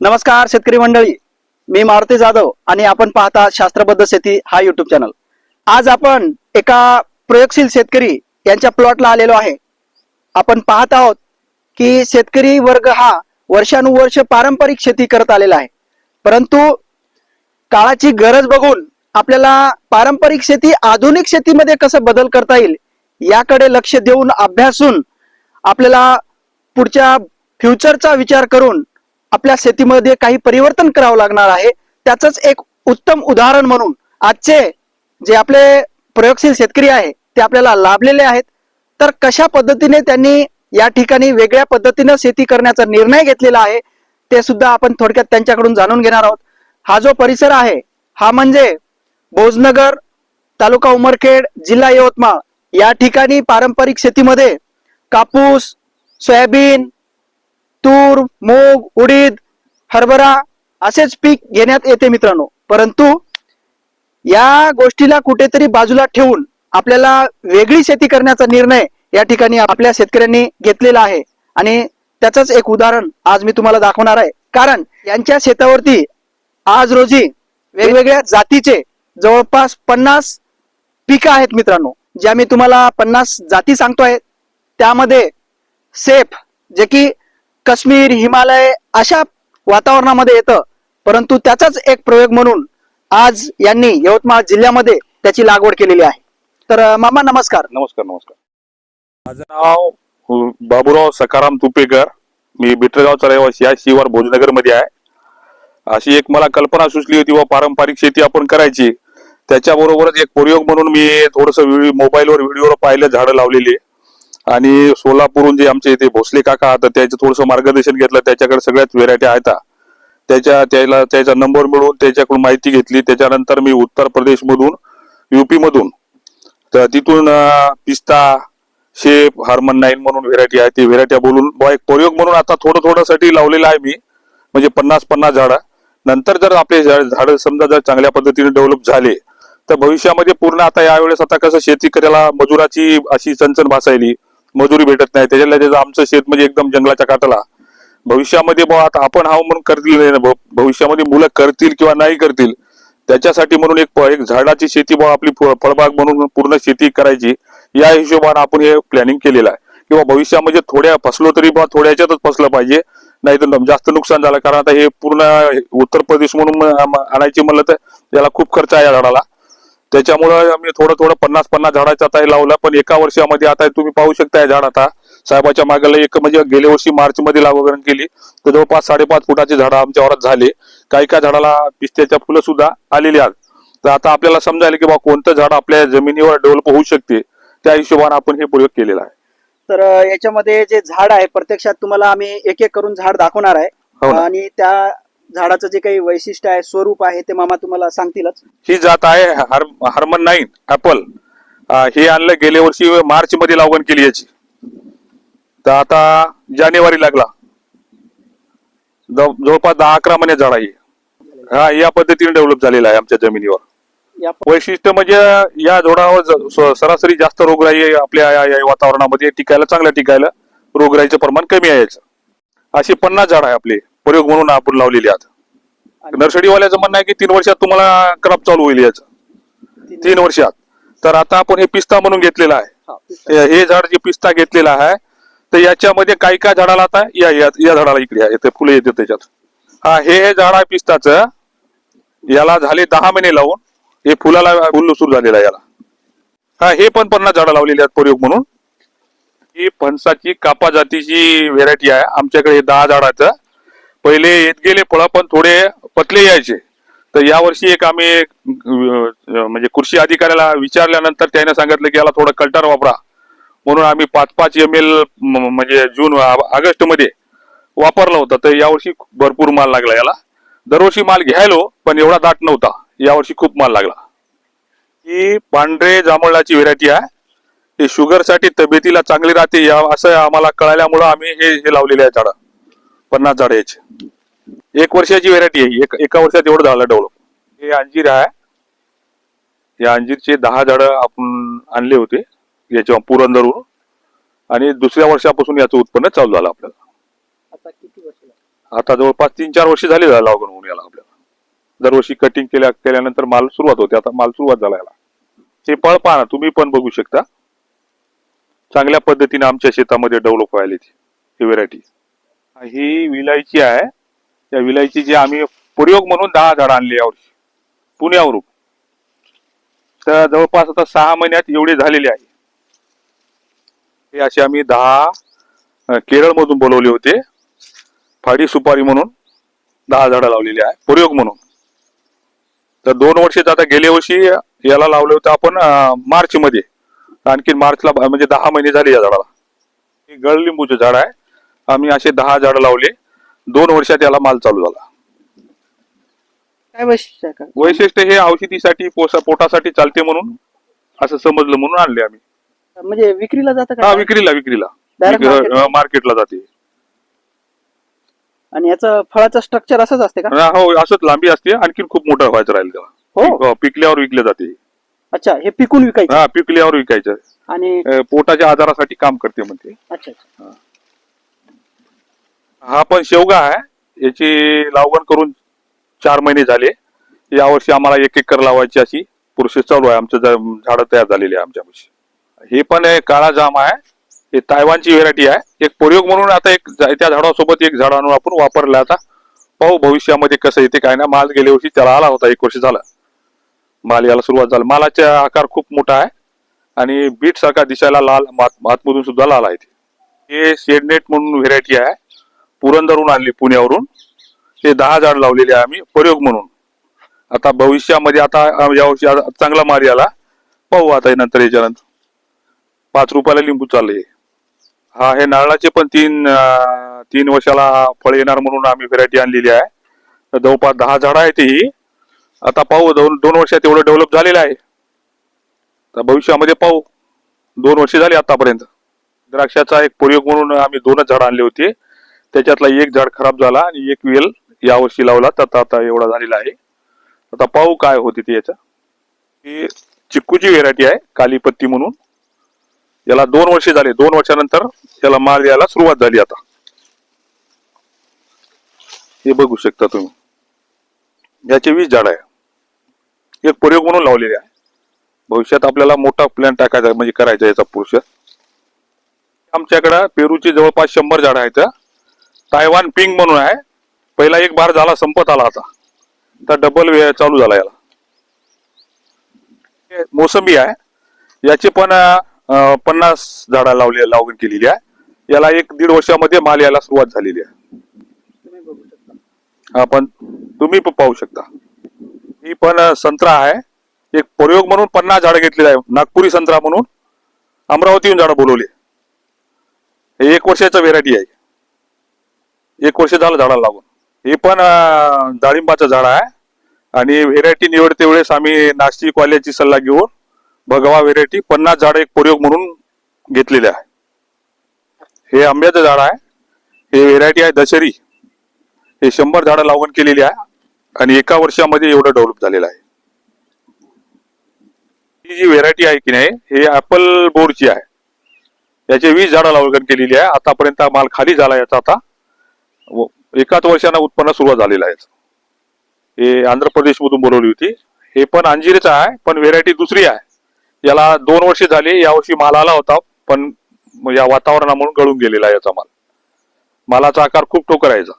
नमस्कार शेतकरी मंडळी. मी मारुती जाधव आणि आपण पाहता शास्त्रबद्ध शेती हा युट्यूब चॅनल आज आपण एका प्रयोगशील शेतकरी यांच्या प्लॉटला आलेलो आहे. आपण पाहत आहोत की शेतकरी वर्ग हा वर्षानुवर्ष पारंपरिक शेती करत आलेला आहे. परंतु काळाची गरज बघून आपल्याला पारंपरिक शेती आधुनिक शेतीमध्ये कसं बदल करता येईल याकडे लक्ष देऊन अभ्यासून आपल्याला पुढच्या फ्युचरचा विचार करून आपल्या शेतीमध्ये काही परिवर्तन करावं लागणार आहे. त्याचंच एक उत्तम उदाहरण म्हणून आजचे जे आपले प्रयोगशील शेतकरी आहे ते आपल्याला लाभलेले आहेत. तर कशा पद्धतीने त्यांनी या ठिकाणी वेगळ्या पद्धतीनं शेती करण्याचा निर्णय घेतलेला आहे ते सुद्धा आपण थोडक्यात त्यांच्याकडून जाणून घेणार आहोत. हा जो परिसर आहे हा म्हणजे भोजनगर तालुका उमरखेड जिल्हा यवतमाळ या ठिकाणी पारंपरिक शेतीमध्ये कापूस सोयाबीन तूर मूग उडीद हरभरा असेच पीक घेण्यात येते मित्रांनो. परंतु या गोष्टीला कुठेतरी बाजूला ठेवून आपल्याला वेगळी शेती करण्याचा निर्णय या ठिकाणी आपल्या शेतकऱ्यांनी घेतलेला आहे. आणि त्याचंच एक उदाहरण आज मी तुम्हाला दाखवणार आहे. कारण यांच्या शेतावरती आज रोजी वेगवेगळ्या जातीचे जवळपास पन्नास पिकं आहेत मित्रांनो. ज्या मी तुम्हाला पन्नास जाती सांगतोय. त्यामध्ये सेफ जे की काश्मीर हिमालय अशा वातावरणामध्ये येतं. परंतु त्याचाच एक प्रयोग म्हणून आज यांनी यवतमाळ जिल्ह्यामध्ये त्याची लागवड केलेली आहे. तर मामा नमस्कार. नमस्कार नमस्कार. माझं नाव बाबूराव सकाराम तुपेकर. मी बिटरगावचा रहिवासी आहे शिवार भोजनगरमध्ये आहे. अशी एक मला कल्पना सुचली होती व पारंपरिक शेती आपण करायची. त्याच्याबरोबरच एक प्रयोग म्हणून मी थोडस मोबाईलवर व्हिडिओवर पाहिलं झाडं लावलेली. आणि सोलापूरहून जे आमचे इथे भोसले काका आता त्याचं थोडंसं मार्गदर्शन घेतलं त्याच्याकडे सगळ्याच व्हेरायटी आहेत. त्याच्या त्याला त्याचा नंबर मिळवून त्याच्याकडून माहिती घेतली. त्याच्यानंतर मी उत्तर प्रदेश मधून युपी मधून तर तिथून पिस्ता शेप हार्मन नाईन म्हणून व्हेरायटी आहे. ती व्हेरायटी बोलून एक प्रयोग म्हणून आता थोडं थोडंसाठी लावलेलं आहे मी. म्हणजे पन्नास पन्नास झाडं. नंतर जर आपले झाड समजा जर चांगल्या पद्धतीने डेव्हलप झाले तर भविष्यामध्ये पूर्ण आता यावेळेस आता कसं शेती करायला मजुराची अशी चणचण भासायली मजुरी भेटत नाही. त्याच्याला त्याचं आमचं शेत म्हणजे एकदम जंगलाच्या काटाला भविष्यामध्ये बुवा आता आपण हा म्हणून करतील भविष्यामध्ये मुलं करतील किंवा नाही करतील त्याच्यासाठी म्हणून एक एक झाडाची शेती बुवा आपली फळबाग म्हणून पूर्ण शेती करायची या हिशोबाने आपण हे प्लॅनिंग केलेलं आहे. किंवा भविष्यामध्ये थोड्या फसलो तरी बुवा थोड्याच्यातच फसलं पाहिजे नाही तर जास्त नुकसान झालं. कारण आता हे पूर्ण उत्तर प्रदेश म्हणून आणायचे म्हणलं तर याला खूप खर्च आहे या झाडाला. त्याच्यामुळं आम्ही थोडं थोडं पन्नास पन्नास झाडाचं आता हे लावलं पण एका वर्षामध्ये आता तुम्ही पाहू शकता झाड आता. साहेबाच्या मागेला एक म्हणजे गेल्या वर्षी मार्च मध्ये लागवड केली तर जवळपास साडेपाच फुटाची झाडं आमच्या वरात झाले. काही काही झाडाला पिस्त्याच्या फुलं सुद्धा आलेली आहेत. तर आता आपल्याला समजायला की बा कोणतं झाड आपल्या जमिनीवर डेव्हलप होऊ शकते त्या हिशोबाने आपण हे प्रयोग केलेला आहे. तर याच्यामध्ये जे झाड आहे प्रत्यक्षात तुम्हाला आम्ही एक एक करून झाड दाखवणार आहे. हो. आणि त्या झाडाचं जे काही वैशिष्ट्य आहे स्वरूप आहे ते मामा तुम्हाला सांगतीलच. ही जात आहे हार हार्मन नाईन ऍपल हे आणलं गेल्या वर्षी मार्च मध्ये लागवड केली याची. तर आता जानेवारी लागला. जव- जवळपास दहा अकरा महिने झाड आहे. हा या पद्धतीने डेव्हलप झालेला आहे आमच्या जमिनीवर. या वैशिष्ट्य म्हणजे या झाडावर ज- स- सरासरी जास्त रोगराई आपल्या या या वातावरणामध्ये. टिकायला चांगलं टिकायला रोगराईचं प्रमाण कमी आहे याचं. अशी पन्नास झाड आहे आपले. प्रयोग म्हणून आपण लावलेले आहेत. नर्सरीवाल्याचं म्हणणं आहे की तीन वर्षात तुम्हाला क्रॉप चालू होईल याचं. तीन वर्षात. तर आता आपण हे पिस्ता म्हणून घेतलेलं आहे. हा, झाड जे पिस्ता घेतलेलं आहे तर याच्यामध्ये काही काय झाडाला आता? या या झाडाला इकडे आहे. ते फुले येते त्याच्यात. हा हे हे झाड आहे पिस्ताचं. याला झाले दहा महिने लावून हे फुलाला फुल सुरू झालेलं आहे याला. हा हे पण पन्नास झाडं लावलेली आहेत प्रयोग म्हणून. ही फणसाची कापा जातीची व्हेरायटी आहे. आमच्याकडे हे दहा झाडाचं. पहिले येत गेले फळं पण थोडे पतले यायचे. तर यावर्षी एक आम्ही एक, म्हणजे कृषी अधिकाऱ्याला विचारल्यानंतर त्याने सांगितलं की याला थोडं कल्टर वापरा. म्हणून आम्ही पाच पाच एम एल म्हणजे जून ऑगस्टमध्ये वापरलं होतं. तर यावर्षी भरपूर माल लागला याला. दरवर्षी माल घ्यायलो पण एवढा दाट नव्हता. यावर्षी खूप माल लागला. ही पांढरे जांभळाची व्हेरायटी आहे. हे शुगरसाठी तब्येतीला चांगली राहते या असं आम्हाला कळाल्यामुळं आम्ही हे हे लावलेले आहे झाडं. पन्नास झाडं याचे एक वर्षाची व्हेरायटी आहे. एक एका वर्षात एवढं झालं डेव्हलप हे अंजीर आहे. या अंजीरचे दहा झाडं आपण आणले होते. याच्या पुरंदरवरून. आणि दुसऱ्या वर्षापासून याचं उत्पन्न चालू झालं आपल्याला. आता जवळपास तीन चार वर्ष झाली झाला लागून होऊन याला आपल्याला. दरवर्षी कटिंग केल्या केल्यानंतर माल सुरुवात होते. आता माल सुरुवात झाला याला. हे पहा ना तुम्ही पण बघू शकता. चांगल्या पद्धतीने आमच्या शेतामध्ये डेव्हलप व्हायला ती ही व्हेरायटी ही विलायची आहे. त्या विलायची जी आम्ही प्रयोग म्हणून दहा झाडं आणली यावर्षी पुण्यावरून. तर जवळपास आता सहा महिन्यात एवढे झालेले आहे. हे असे आम्ही दहा केरळ मधून बोलवले होते. फाडी सुपारी म्हणून दहा झाडं लावलेली आहे. प्रयोग म्हणून. तर दोन वर्षात आता गेल्या वर्षी याला लावलं होतं आपण मार्च मध्ये आणखी मार्चला म्हणजे दहा महिने झाले या झाडाला. हे गळलिंबूचं झाड आहे. आम्ही असे दहा झाडं लावले. दोन वर्षात याला माल चालू झाला. काय वैशिष्ट्य आहे का? वैशिष्ट्य हे औषधीसाठी पोसा पोटासाठी चालते म्हणून असं समजलं म्हणून आणले आम्ही. म्हणजे विक्रीला जातं हा का विक्रीला. विक्रीला Direct market? विक- मार्केटला जाते. आणि याचं फळाचं स्ट्रक्चर असंच असते का? हा, हो असंच लांबी असते. आणखी खूप मोठं व्हायचं राहील त्याला. हो? पिक- पिकल्यावर विकले जाते. अच्छा हे पिकून विकायचं. हा पिकल्यावर विकायचं. आणि अं, पोटाच्या आजारासाठी काम करते म्हणते. अच्छा अच्छा. हा पण शेवगा आहे. याची लागवड करून चार महिने झाले. यावर्षी आम्हाला एक एकर लावायची अशी प्रोसेस चालू आहे. आमचं झाडं तयार झालेली आहे आमच्यापाशी. हे पण आहे काळा जाम आहे. हे तायवानची व्हेरायटी आहे. एक प्रयोग म्हणून आता एक त्या झाडासोबत एक झाड आणून आपण वापरला आता. पाहू भविष्यामध्ये कसं येते काय ना माल गेल्या वर्षी त्याला आला होता. एक वर्ष झाला. माल याला सुरुवात झाला. मालाचा आकार खूप मोठा आहे. आणि बीट सारखा दिसायला लाल मात आतमधून सुद्धा लाल आहे ते. हे शेडनेट म्हणून व्हेरायटी आहे. पुरंदरहून आणली पुण्यावरून. ते दहा झाड लावलेले आहे आम्ही प्रयोग म्हणून. आता भविष्यामध्ये आता यावर्षी चांगला मारी आला पाहू आता नंतर याच्यानंतर. पाच रुपयाला लिंबू चालले हा हे नारळाचे पण तीन तीन वर्षाला फळ येणार म्हणून आम्ही व्हेरायटी आणलेली आहे. तर जवळपास दहा झाडं आहेत ही. आता पाहू दोन दोन वर्षात एवढं डेव्हलप झालेलं आहे. तर भविष्यामध्ये पाहू. दोन वर्ष झाली आतापर्यंत. द्राक्षाचा एक प्रयोग म्हणून आम्ही दोनच झाडं आणले होते. त्याच्यातला एक झाड खराब झाला आणि एक वेल यावर्षी लावला. तर आता- एवढा झालेला आहे. आता पाहू काय होते ते याचा. ही चिक्कूची व्हेरायटी आहे काली पत्ती म्हणून. याला दोन वर्ष झाले. दोन वर्षानंतर याला माल यायला सुरुवात झाली आता. हे बघू शकता तुम्ही. याचे वीस झाड आहे. एक प्रयोग म्हणून लावलेले आहे. भविष्यात आपल्याला मोठा प्लॅन टाकायचा आहे, म्हणजे करायचा याचा पुरुष. आमच्याकडं पेरूची जवळपास शंभर झाड आहेत. तायवान पिंग म्हणून आहे. पहिला एक बार झाला संपत आला आता. तर डबल वे चालू झाला याला. मोसंबी आहे. याची पण पन्नास झाडं लावली लावून केलेली आहे. याला एक दीड वर्षामध्ये माल यायला सुरुवात झालेली आहे. तुम्ही पण तुम्ही पण पाहू शकता. ही पण संत्रा आहे. एक प्रयोग म्हणून पन्नास झाडं घेतलेली आहे. नागपुरी संत्रा म्हणून अमरावतीहून झाडं बोलवली. एक वर्षाचं व्हेरायटी आहे. एक वर्ष झालं झाडाला लागून. हे पण डाळिंबाचं झाड आहे. आणि व्हेरायटी निवडते वेळेस आम्ही नाशिक वाल्याची सल्ला घेऊन भगवा व्हेरायटी पन्नास झाडं एक प्रयोग म्हणून घेतलेले आहे. हे आंब्याचं झाड आहे. हे व्हेरायटी आहे दशरी हे शंभर झाडं लागवड केलेली आहे. आणि एका वर्षामध्ये एवढं डेव्हलप झालेलं आहे. ही जी व्हेरायटी आहे की नाही हे ऍपल बोर्डची आहे. याचे वीस झाडं लागवड केलेली आहे. आतापर्यंत माल खाली झाला याचा आता. एकाच वर्षानं उत्पन्न सुरुवात झालेलं आहे. हे आंध्र प्रदेश मधून बोलवली होती. हे पण अंजीरच आहे पण व्हेरायटी दुसरी आहे. याला दोन वर्षे झाली यावर्षी माल आला होता पण या वातावरणामुळे गळून गेलेला आहे याचा माल. मालाचा आकार खूप टोकरायचा